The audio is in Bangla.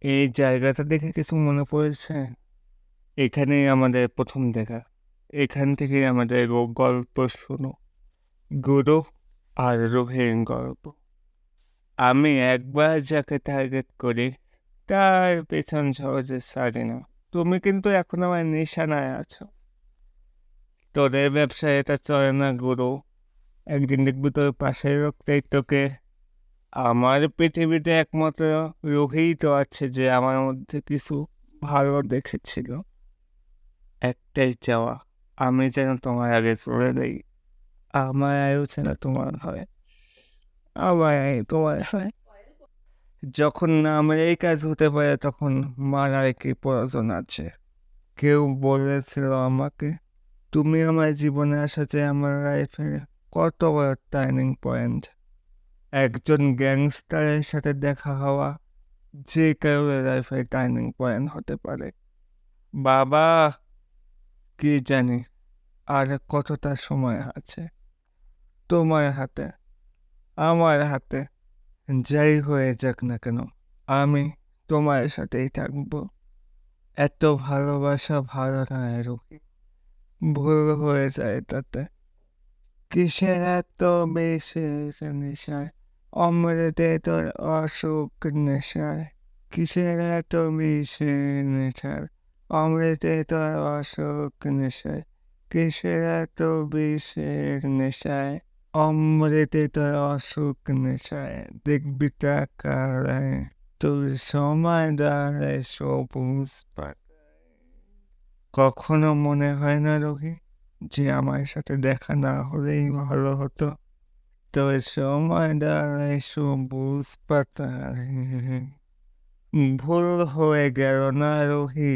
এই জায়গাটা দেখে কিছু মনে পড়েছে? এখানেই আমাদের প্রথম দেখা। এখান থেকেই আমাদের গল্প শুনো। গুরু আর রোহের গল্প। আমি একবার যাকে টার্গেট করি, তার পেছন সহজে সারি না। তুমি কিন্তু এখন আমার নিশানায় আছো। তোদের ব্যবসায় এটা চলে না, গুরু। একদিন দেখবি তোর পাশের রক্তেই তোকে আমার পৃথিবীতে একমাত্র রোহেই তো আছে যে আমার মধ্যে কিছু ভালো দেখেছিল। একটাই চাওয়া, আমি যেন তোমার আগে চলে যাই। আমার আয়ু যেন তোমার হয়। আমার তোমার হয়। যখন না আমার এই কাজ হতে পারে তখন মারার কি প্রয়োজন আছে? কেউ বলেছিল আমাকে, তুমি আমার জীবনে আসা যে আমার লাইফের কত বড় টার্নিং পয়েন্ট একজন গ্যাংস্টারের সাথে দেখা হওয়া যে কারোর লাইফের টার্নিং পয়েন্ট হতে পারে। বাবা, কি জানি আর কতটা সময় আছে তোমার হাতে? আমার হাতে যাই হয়ে যাক না কেন, আমি তোমার সাথেই থাকব। এত ভালোবাসা ভালো না রুকি ভুল হয়ে যায় তাতে। কিসের এত বেশি নেশায়? অমৃতে তোর অসুখ নেশায় কিসের এত বেশি নেশায় অমৃতে তোর অসুখ নেশায় কিসের তো বিষের নেশায় অমৃতে তোর অসুখ নেশায় দেখবি টাকায় তোর সময় দাঁড়ায় সবুজ কখনো মনে হয় না রোগী, যে আমার সাথে দেখা না হলেই ভালো হতো। তোর সময় দাঁড়ায় সবুজ পাতায় ভুল হয়ে গেল না রোহি